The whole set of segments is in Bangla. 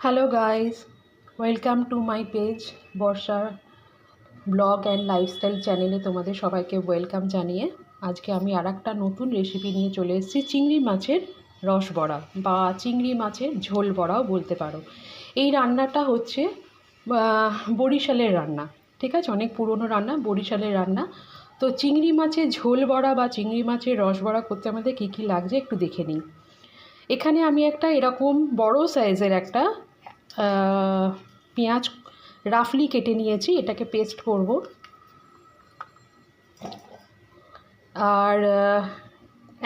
Hello guys welcome to my page বর্ষার ব্লগ অ্যান্ড লাইফস্টাইল চ্যানেলে তোমাদের সবাইকে ওয়েলকাম জানিয়ে আজকে আমি আর একটা নতুন রেসিপি নিয়ে চলে এসেছি, চিংড়ি মাছের রস বড়া বা চিংড়ি মাছের ঝোল বড়াও বলতে পারো। এই রান্নাটা হচ্ছে বরিশালের রান্না, ঠিক আছে? অনেক পুরনো রান্না, বরিশালের রান্না। তো চিংড়ি মাছের ঝোল বড়া বা চিংড়ি মাছের রস বড়া করতে আমাদের কী কী লাগছে একটু দেখে নিই। এখানে আমি একটা এরকম বড় সাইজের একটা পেঁয়াজ রাফলি কেটে নিয়েছি, এটাকে পেস্ট করব। আর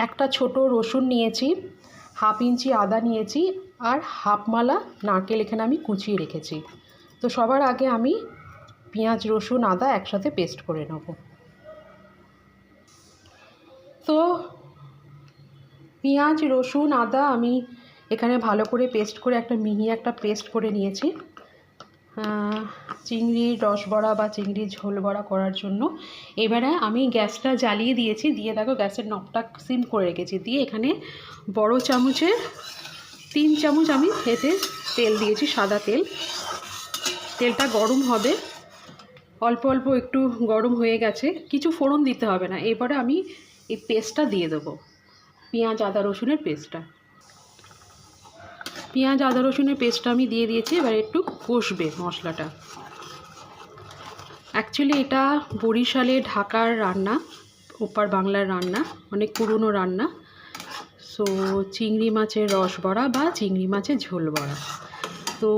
একটা ছোট রসুন নিয়েছি, হাফ ইঞ্চি আদা নিয়েছি, আর হাফ মালা নারকেল এখানে আমি কুচিয়ে রেখেছি। তো সবার আগে আমি পেঁয়াজ, রসুন, আদা একসাথে পেস্ট করে নেব। তো, পেঁয়াজ, রসুন, আদা আমি এখানে ভালো করে পেস্ট করে একটা মিহি একটা পেস্ট করে নিয়েছি। চিংড়ির রস বড়া বা চিংড়ির ঝোল বড়া করার জন্য। এবারে আমি গ্যাসটা জ্বালিয়ে দিয়েছি, দিয়ে দেখো গ্যাসের নবটা সিম করে রেখেছি। দিয়ে এখানে বড় চামচে, তিন চামচ আমি এতে তেল দিয়েছি, সাদা তেল। তেলটা গরম হবে। অল্প অল্প একটু গরম হয়ে গেছে। কিছু ফোড়ন দিতে হবে না। এবারে আমি এই পেস্টটা দিয়ে দেবো। পেঁয়াজ, আদা, রসুনের পেস্টটা পেঁয়াজ, আদা, রসুনের পেস্টটা আমি দিয়ে দিয়েছি, এবার একটু কষবে মশলাটা। অ্যাকচুয়ালি এটা বরিশালে ঢাকার রান্না, ওপার বাংলার রান্না, অনেক পুরনো রান্না। সো চিংড়ি মাছের রস বড়া বা চিংড়ি মাছের ঝোল বড়া। তো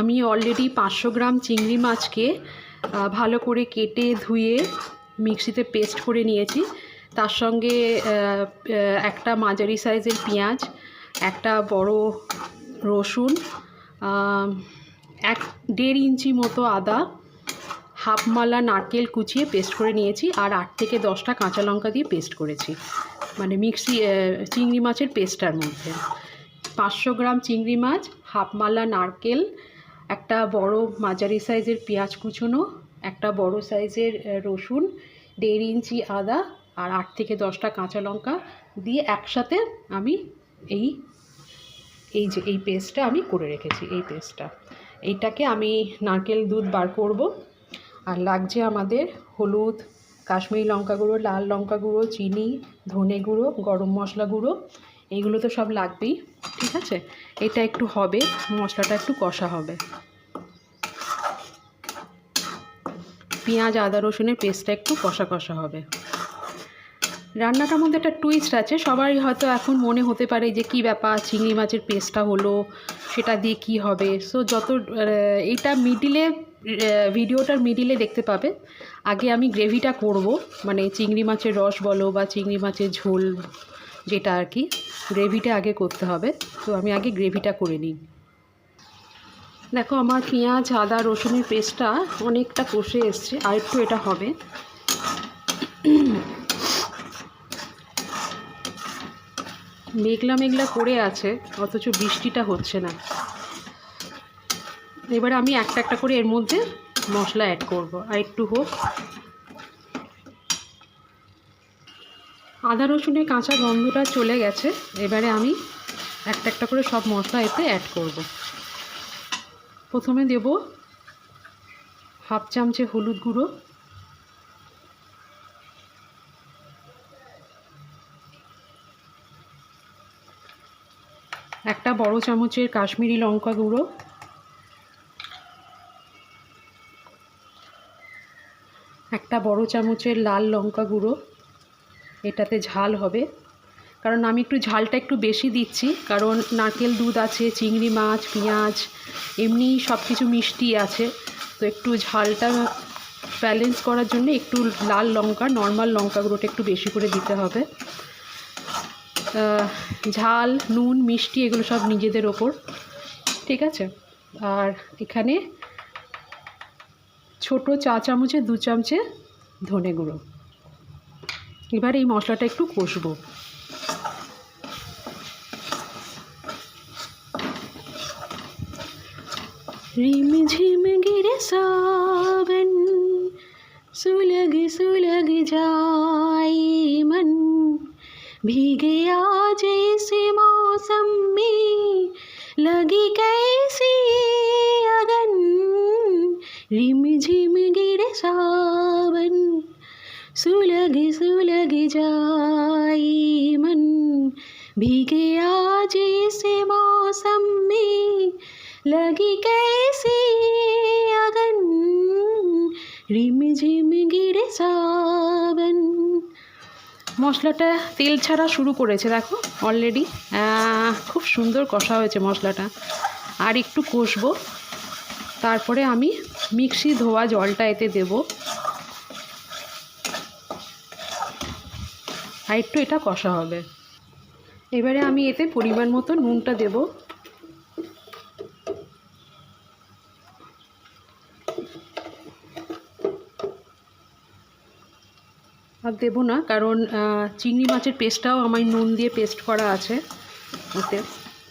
আমি অলরেডি পাঁচশো গ্রাম চিংড়ি মাছকে ভালো করে কেটে ধুয়ে মিক্সিতে পেস্ট করে নিয়েছি। তার সঙ্গে একটা মাঝারি সাইজের পেঁয়াজ, একটা বড় রসুন এক দেড় ইঞ্চি মতো আদা, হাফ মালা নারকেল কুচিয়ে পেস্ট করে নিয়েছি আর আট থেকে দশটা কাঁচা লঙ্কা দিয়ে পেস্ট করেছি। মানে মিক্সি চিংড়ি মাছের পেস্টটার মধ্যে। পাঁচশো গ্রাম চিংড়ি মাছ, হাফ মালা নারকেল, একটা বড় মাঝারি সাইজের পেঁয়াজ কুচোনো, একটা বড় সাইজের রসুন, দেড় ইঞ্চি আদা আর আট থেকে দশটা কাঁচা লঙ্কা দিয়ে একসাথে আমি এই এই যে, এই পেস্টটা আমি করে রেখেছি, এই পেস্টটা এইটাকে আমি নারকেল দুধ বার করব। আর লাগছে আমাদের হলুদ, কাশ্মীরি লঙ্কা গুঁড়ো, লাল লঙ্কা গুঁড়ো, চিনি, ধনে গুঁড়ো, গরম মশলা গুঁড়ো, এইগুলো তো সব লাগবেই, ঠিক আছে? এটা একটু হবে, মশলাটা একটু কষা হবে। পেঁয়াজ, আদা, রসুনের পেস্টটা একটু কষা কষা হবে। রান্নাটার মধ্যে একটা টুইস্ট আছে, সবারই হয়তো এখন মনে হতে পারে যে কি ব্যাপার, চিংড়ি মাছের পেস্টটা হলো, সেটা দিয়ে কি হবে। সো যত এইটা মিডিলে ভিডিওটার মিডিলে দেখতে পাবে। আগে আমি গ্রেভিটা করব মানে চিংড়ি মাছের রস বলো বা চিংড়ি মাছের ঝোল, যেটা আর কি গ্রেভিটা আগে করতে হবে। তো আমি আগে গ্রেভিটা করে নিই। দেখো, আমার পেঁয়াজ, আদা, রসুনের পেস্টটা অনেকটা কষে এসছে, আর একটু এটা হবে। মেঘলা মেঘলা করে আছে, অথচ বৃষ্টিটা হচ্ছে না। এবারে আমি একটা একটা করে এর মধ্যে মশলা অ্যাড করব। আর একটু হোক। আদা রসুনের কাঁচা গন্ধটা চলে গেছে। এবারে আমি একটা একটা করে সব মশলা এতে অ্যাড করব। প্রথমে দেব হাফ চামচে হলুদ গুঁড়ো। একটা বড় চামচের কাশ্মীরি লঙ্কা গুঁড়ো। একটা বড় চামচের লাল লঙ্কা গুঁড়ো। এটাতে ঝাল হবে। কারণ আমি একটু ঝালটা একটু বেশি দিচ্ছি। কারণ নারকেল দুধ আছে, চিংড়ি মাছ, পেঁয়াজ, এমনি সব কিছু মিষ্টি আছে। তো একটু ঝালটা ব্যালেন্স করার জন্য একটু লাল লঙ্কা নর্মাল লঙ্কা গুঁড়োটা একটু বেশি করে দিতে হবে। ঝাল, নুন, মিষ্টি, এগুলো সব নিজেদের ওপর। ঠিক আছে? আর এখানে ছোট চা চামচে, দু চামচে ধনে গুঁড়ো। এবার এই মশলাটা একটু কষবো। রিমঝিম গিরে সাবন, সুলগ সুলগ যাই মন। भीगे आज इस मौसम में। लगी कैसी अगन? रिम झिम गिरे सावन। सुलग सुलग जाई मन। भीगे आज से मौसम में। लगी कैसी अगन? रिम झिम गिरे सावन। মশলাটা তেল ছাড়া শুরু করেছে, দেখো অলরেডি খুব সুন্দর কষা হয়েছে মশলাটা। আর একটু কষবো। তারপরে আমি মিক্সি ধোয়া জলটা এতে দেব। আর একটু এটা কষা হবে। এবারে আমি এতে পরিমাণ মতো নুনটা দেব। আর দেবো না, কারণ চিংড়ি মাছের পেস্টটাও আমার নুন দিয়ে পেস্ট করা আছে ওতে।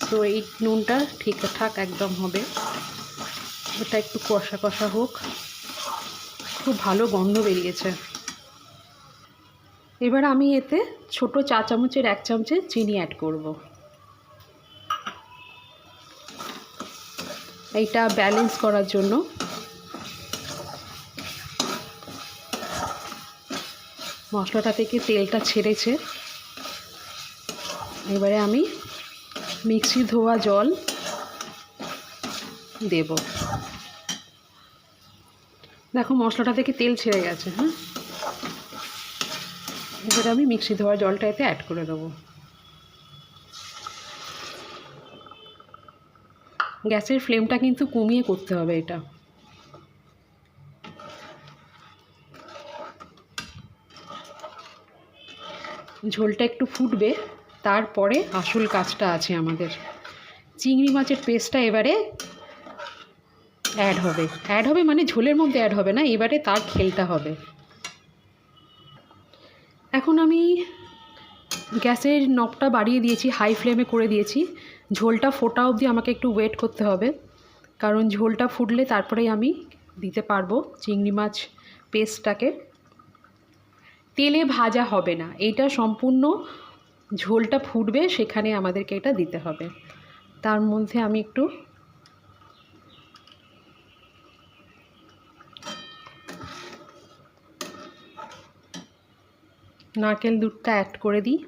তো এই নুনটা ঠিকঠাক একদম হবে। এটা একটু কষা কষা হোক। খুব ভালো গন্ধ বেরিয়েছে। এবার আমি এতে ছোট চা চামচের এক চামচে চিনি অ্যাড করব। এইটা ব্যালেন্স করার জন্য। মশলাটা থেকে তেলটা ছেড়েছে। এবারে আমি মিক্সি ধোয়া জল দেব। দেখো মশলাটা থেকে তেল ছেড়ে গেছে হ্যাঁ? এবারে আমি মিক্সি ধোয়া জলটা এতে অ্যাড করে দেবো। গ্যাসের ফ্লেমটা কিন্তু কমিয়ে করতে হবে এটা। ঝোলটা একটু ফুটবে, তারপরে আসল কাজটা আছে আমাদের। চিংড়ি মাছের পেস্টটা এবারে অ্যাড হবে। অ্যাড হবে মানে ঝোলের মধ্যে অ্যাড হবে না, এবারে তার খেলটা হবে। এখন আমি গ্যাসের নবটা বাড়িয়ে দিয়েছি হাই ফ্লেমে করে দিয়েছি। ঝোলটা ফোটা অবধি আমাকে একটু ওয়েট করতে হবে, কারণ ঝোলটা ফুটলে তারপরেই আমি দিতে পারব চিংড়ি মাছ পেস্টটাকে তেলে ভাজা হবে না। এইটা সম্পূর্ণ ঝোলটা ফুটবে, সেখানে আমাদেরকে এটা দিতে হবে। তার মধ্যে আমি একটু নারকেল দুধটা অ্যাড করে দিই।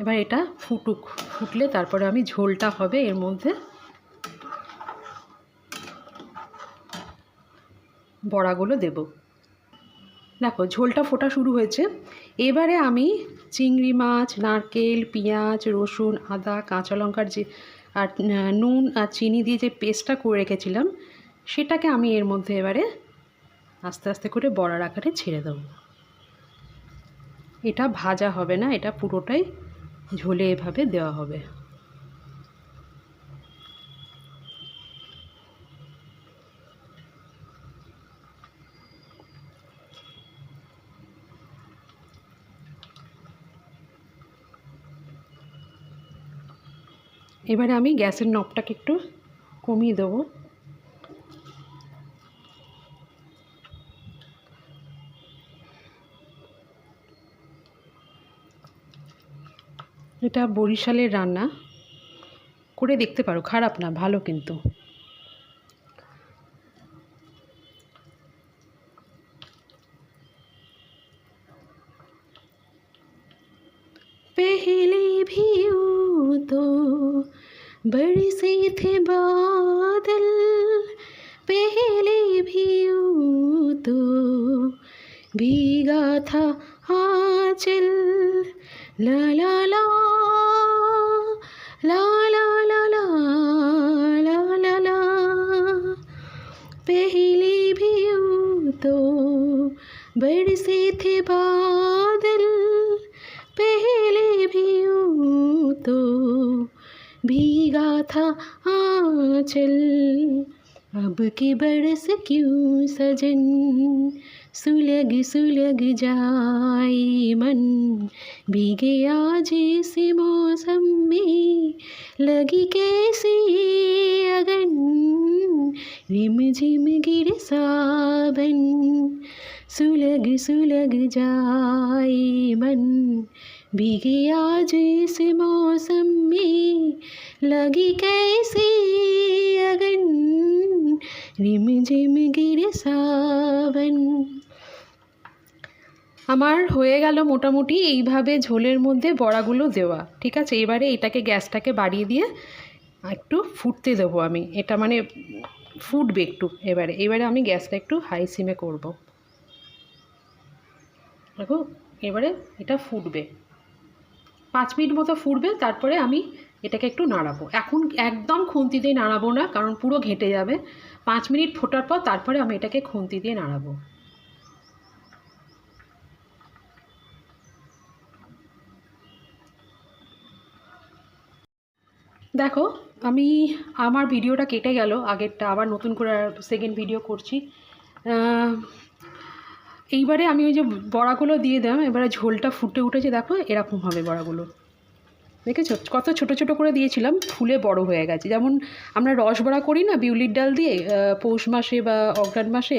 এবার এটা ফুটুক, ফুটলে তারপরে আমি ঝোলটা হবে, এর মধ্যে বড়াগুলো দেব। দেখো, ঝোলটা ফোটা শুরু হয়েছে। এবারে আমি চিংড়ি মাছ, নারকেল, পেঁয়াজ, রসুন, আদা, কাঁচা লঙ্কার যে, আর নুন আর চিনি দিয়ে যে পেস্টটা করে রেখেছিলাম, সেটাকে আমি এর মধ্যে এবারে আস্তে আস্তে করে বড়ার আকারে ছেড়ে দেবো। এটা ভাজা হবে না, এটা পুরোটাই ঝোলে এভাবে দেওয়া হবে। এবারে আমি গ্যাসের নবটাকে একটু কমিয়ে দেবো। এটা বরিশালের রান্না। করে দেখতে পারো, খারাপ না, ভালো কিন্তু। बरसे थे बादल, पहले भी तो भीगा था आंचल। ला ला ला ला ला ला ला ला ला ला। पहले भी तो बरसे थे बादल भीगा था आंचल। अब की बरस क्यों सजन? सुलग सुलग जाए मन। भीगे आज इस मौसम में लगी कैसी अगन? रिम झिम गिर सावन। सुलग सुलग जाए मन भीगे आज इस मौसम में लगी कैसी अगन रिम झिम गिर सावन আমার হয়ে গেল মোটামুটি এইভাবে ঝোলের মধ্যে বড়াগুলো দেওয়া ঠিক আছে এবারে এটাকে গ্যাসটাকে বাড়িয়ে দিয়ে একটু ফুটতে দেবো আমি এটা মানে ফুটবে একটু এবারে এবারে আমি গ্যাসটা একটু হাই সিমে করব দেখো, এবারে এটা ফুটবে। পাঁচ মিনিট মতো ফুটবে, তারপরে আমি এটাকে একটু নাড়াবো। এখন একদম খুন্তি দিয়ে নাড়াবো না, কারণ পুরো ঘেঁটে যাবে। পাঁচ মিনিট ফোটার পর তারপরে আমি এটাকে খুন্তি দিয়ে নাড়াবো। দেখো, আমি, আমার ভিডিওটা কেটে গেল, আগেরটা আবার নতুন করে সেকেন্ড ভিডিও করছি। এইবারে আমি ওই যে বড়াগুলো দিয়ে দিলাম, এবারে ঝোলটা ফুটে উঠেছে, দেখো এরকম হবে বড়াগুলো। দেখেছ? কত ছোট ছোট করে দিয়েছিলাম, ফুলে বড় হয়ে গেছে। যেমন আমরা রস বড়া করি না, বিউলির ডাল দিয়ে পৌষ মাসে বা অগ্রাণ মাসে,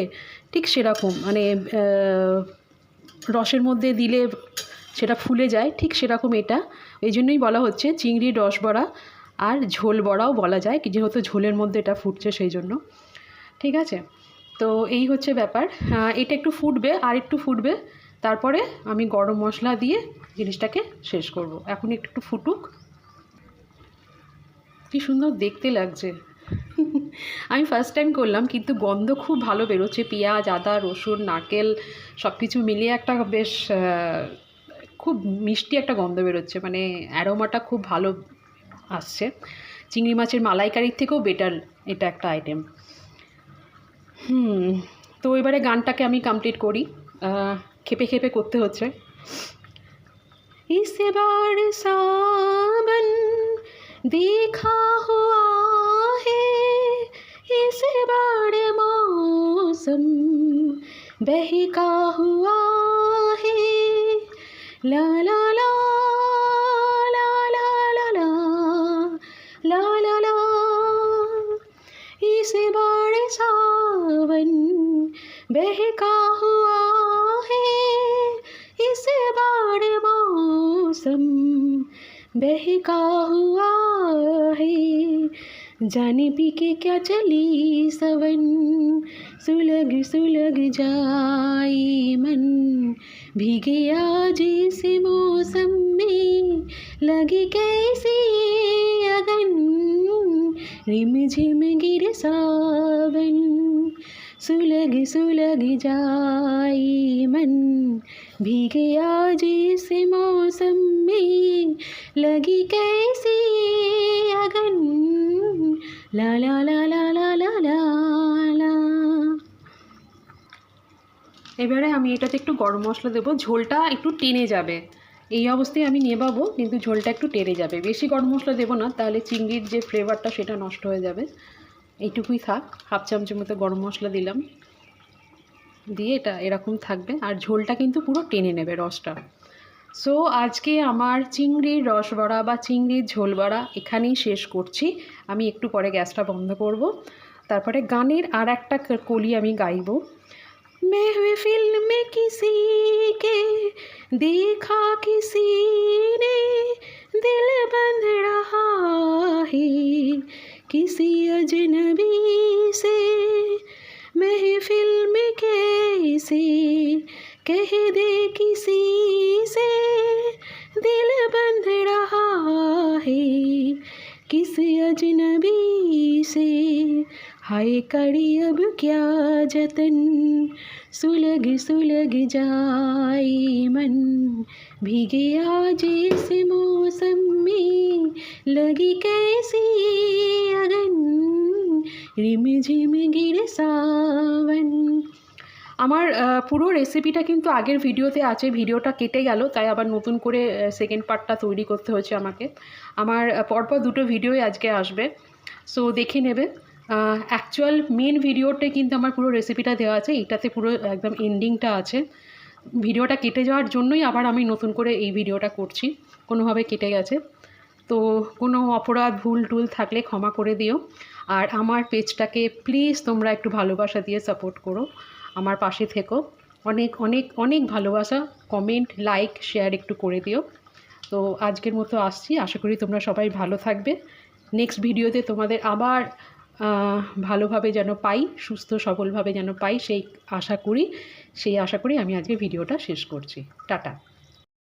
ঠিক সেরকম মানে রসের মধ্যে দিলে সেটা ফুলে যায়, ঠিক সেরকম এটা। এই জন্যই বলা হচ্ছে চিংড়ির রস বড়া আর ঝোল বড়াও বলা যায়, যেহেতু ঝোলের মধ্যে এটা ফুটছে সেই জন্য। ঠিক আছে? তো এই হচ্ছে ব্যাপার। এটা একটু ফুটবে, আর একটু ফুটবে। তারপরে আমি গরম মশলা দিয়ে জিনিসটাকে শেষ করব। এখন একটু একটু ফুটুক। কি সুন্দর দেখতে লাগছে। আমি ফার্স্ট টাইম করলাম, কিন্তু গন্ধ খুব ভালো বেরোচ্ছে। পেঁয়াজ, আদা, রসুন, নারকেল সব কিছু মিলিয়ে একটা বেশ খুব মিষ্টি একটা গন্ধ বেরোচ্ছে। মানে অ্যারোমাটা খুব ভালো আসছে। চিংড়ি মাছের মালাইকারির থেকেও বেটার এটা একটা আইটেম হুম তো এবারে গানটাকে আমি কমপ্লিট করি আহ, খেপে খেপে করতে হচ্ছে इस बार सावन देखा हुआ है इस बार मौसम बहका हुआ है ला ला ला ला बहका हुआ है इस बार मौसम। बहका हुआ है, जाने पी के क्या चली सवन। सुलग सुलग जाए मन, भीगे आज इस मौसम में। लगी कैसी अगन रिम झिम गिर सावन। सुलग सुलग जाई मन। भीगे आज इस मौसम में लगी कैसी अगन। ला ला লা লা লা লা ला লা এবারে আমি এটাতে একটু গরম মশলা দেবো। ঝোলটা একটু টেনে যাবে। এই অবস্থায় আমি নেবাবো, কিন্তু ঝোলটা একটু টেরে যাবে। বেশি গরম মশলা দেবো না, তাহলে চিংড়ির যে ফ্লেভারটা সেটা নষ্ট হয়ে যাবে। এইটুকুই থাক, হাফ চামচের মতো গরম মশলা দিলাম। দিয়ে এটা এরকম থাকবে, আর ঝোলটা কিন্তু পুরো টেনে নেবে রসটা। সো আজকে আমার চিংড়ির রসবড়া বা চিংড়ির ঝোল বড়া এখানেই শেষ করছি। আমি একটু পরে গ্যাসটা বন্ধ করব। তারপরে গানের আর একটা কলি আমি গাইব। মেহফিল মে কিসি কে, দেখা কিসি নে, দিল বন্ধ রহা किसी अजनबी से। महफिल में कैसे कह दे किसी से। दिल बंध रहा है किस अजनबी से। हाय कड़ी, अब क्या जतन? सुलग सुलग जाए मन। भीगे आज इस मौसम में लगी कैसी রিমি ঝিমি গিরে সাওয়ান আমার পুরো রেসিপিটা কিন্তু আগের ভিডিওতে আছে ভিডিওটা কেটে গেল, তাই আবার নতুন করে সেকেন্ড পার্টটা তৈরি করতে হয়েছে আমাকে। আমার পরপর দুটো ভিডিওই আজকে আসবে সো দেখে নেবে। অ্যাকচুয়াল মেন ভিডিওতে কিন্তু আমার পুরো রেসিপিটা দেওয়া আছে এটাতে পুরো একদম এন্ডিংটা আছে। ভিডিওটা কেটে যাওয়ার জন্যই আবার আমি নতুন করে এই ভিডিওটা করছি, কোনোভাবে কেটে গেছে। তো কোনো অপরাধ, ভুল টুল থাকলে ক্ষমা করে দিও। আর আমার পেজটাকে প্লিজ তোমরা একটু ভালোবাসা দিয়ে সাপোর্ট করো। আমার পাশে থেকো। অনেক অনেক অনেক ভালোবাসা কমেন্ট লাইক শেয়ার একটু করে দিও। তো আজকের মতো আসছি। আশা করি তোমরা সবাই ভালো থাকবে। নেক্সট ভিডিওতে তোমাদের আবার ভালোভাবে যেন পাই, সুস্থ সবলভাবে যেন পাই, সেই আশা করি, সেই আশা করি আমি আজকে ভিডিওটা শেষ করছি। টাটা।